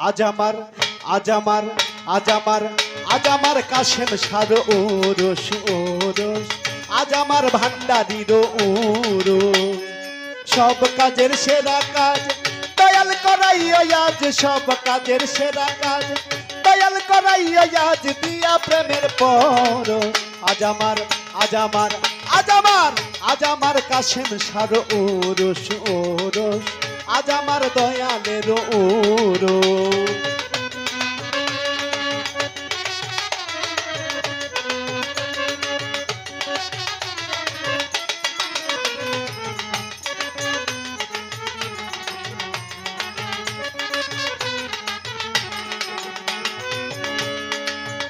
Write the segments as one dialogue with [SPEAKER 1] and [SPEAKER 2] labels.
[SPEAKER 1] আজ আমার আজ আমার আজ আমার আজ আমার কাশেম সার ওরস ওরস আজ আমার ভান্ডারির ওরো সব কাজের সেরা কাজ দয়াল করাই আজ, সব কাজের সেরা কাজ দয়াল করাই আজ, দিয়া প্রেমের পর। আজ আমার আজ আমার আজ আমার আজ আমার কাশেম সার ওরস ওরস আজ আমার দয়ালের ওরো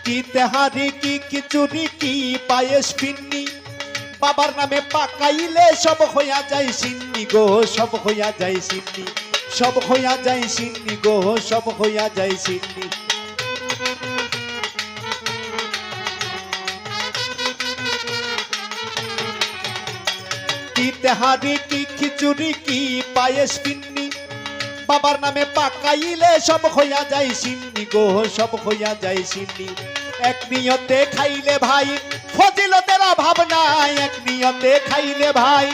[SPEAKER 1] কি তেহারি কি খিচুড়ি কি পায়েস পিন্নি বাবার নামে পাকাইলে সব হইয়া যায় সিন্নি গো, সব হইয়া যায় সিন্নি। সব হইয়া যায় সিন্নি গো, সব হইয়া যায় সিন্নি। তেহারি কি খিচুড়ি, কি পায়েস পিন্নি। বাবার নামে পাকাইলে সব হইয়া যায় সিন্নি গো, সব হইয়া যায় সিন্নি। এক নিয়তে খাইলে ভাই, ফজিলতের অভাব নাই, এক নিয়তে খাইলে ভাই।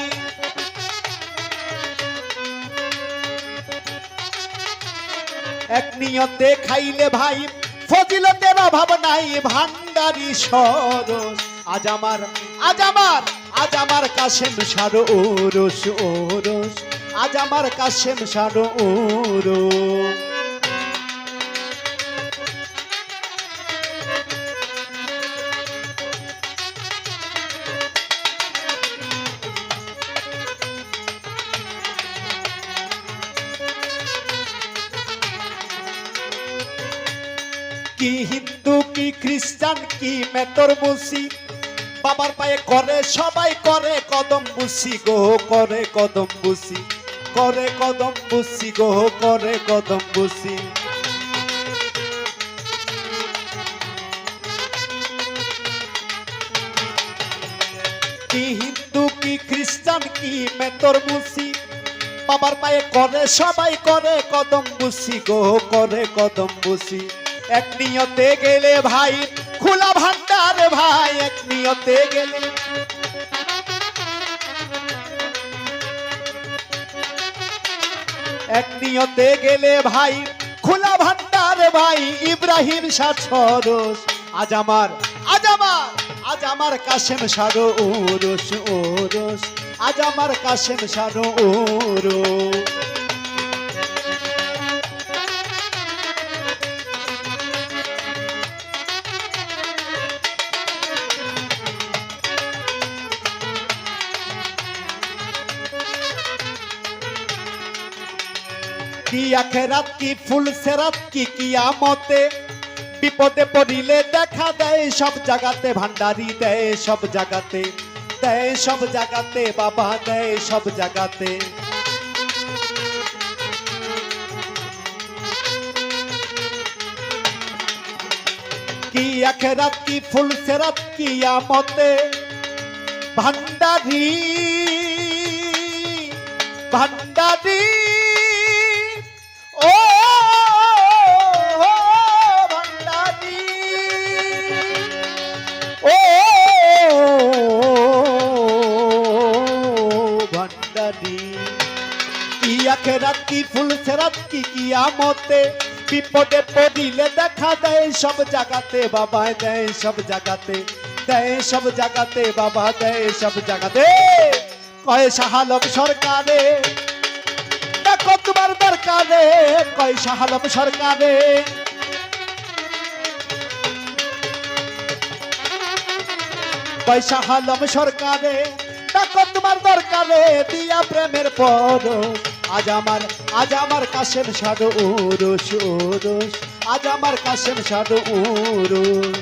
[SPEAKER 1] এক নিয়তে খাইলে ভাই, ফজিলতের অভাব নাই, ভান্ডারি সরস, আজ আমার আজ আমার আজ আমার কাশেম সার ওরস ওরস, আজ আমার কাশেম সার ওরস কি হিন্দু, কি খ্রিস্টান, কি মেতর বসি বাবার পায়ে করে, সবাই করে কদম বুসি গো, করে কদম বুসি করে কদম বুসি গো, করে কদম বুসি কি হিন্দু, কি খ্রিস্টান, কি মেতর মুসি? বাবার পায়ে করে, সবাই করে কদম বুসি গো, করে কদম বুসি এক নিয়তে গেলে ভাই, খোলা ভান্ডার ভাই এক নিয়তে গেলে। এক নিয়তে গেলে ভাই, খোলা ভান্ডার ভাই, ইব্রাহিম সারস আজ আমার আজ আমার আজ আমার কাশেম সারো ওরস ওরস আজ আমার কাশেম সারো ওরো কি আখেরাত কি ফুল সেরাত কি কিয়ামতে? বিপদে পড়িলে দেখা দেয়, সব জায়গাতে ভান্ডারি দেয়, সব জায়গাতে দেয়, সব জায়গাতে বাবা দেয়, সব জায়গাতে কি আখেরাত কি ফুল সেরাত কিয়ামতে? ভান্ডারি ভান্ডারি কি আখেরাত কি ফুল সেরাত কি কিয়ামতে। বিপদে পড়িলে দেখা দেয় সব জায়গাতে বাবা দেয় সব জায়গাতে দেয় সব জায়গাতে বাবা দেয় সব জায়গাতে কয় শাহালম সরকারে, দেখো তোমার দরকারে। কয় শাহালম সরকারে। পয়সা হালম সরকারে, দেখো তোমার দরকারে, দিয়া প্রেমের পর। আজ আমার আজ আমার কাশেম সাধু ওরস ওরস আজ আমার কাশেম সাধু ওরস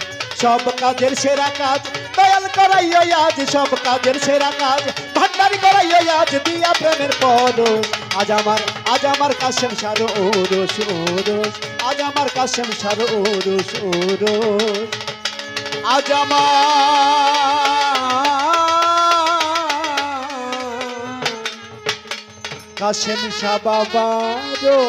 [SPEAKER 1] সব কাজের সেরা কাজ দয়াল করাই আজ, সব কাজের সেরা কাজ ভান্ডারি করাই আজ দিয়া প্রেমের পর আজ আমার আজ আমার কাশেম সারো ওরস ওরস আজ আমার কাশেম সারো ওরস ওরস আজ আমার কাশেম শাহ বাবা রো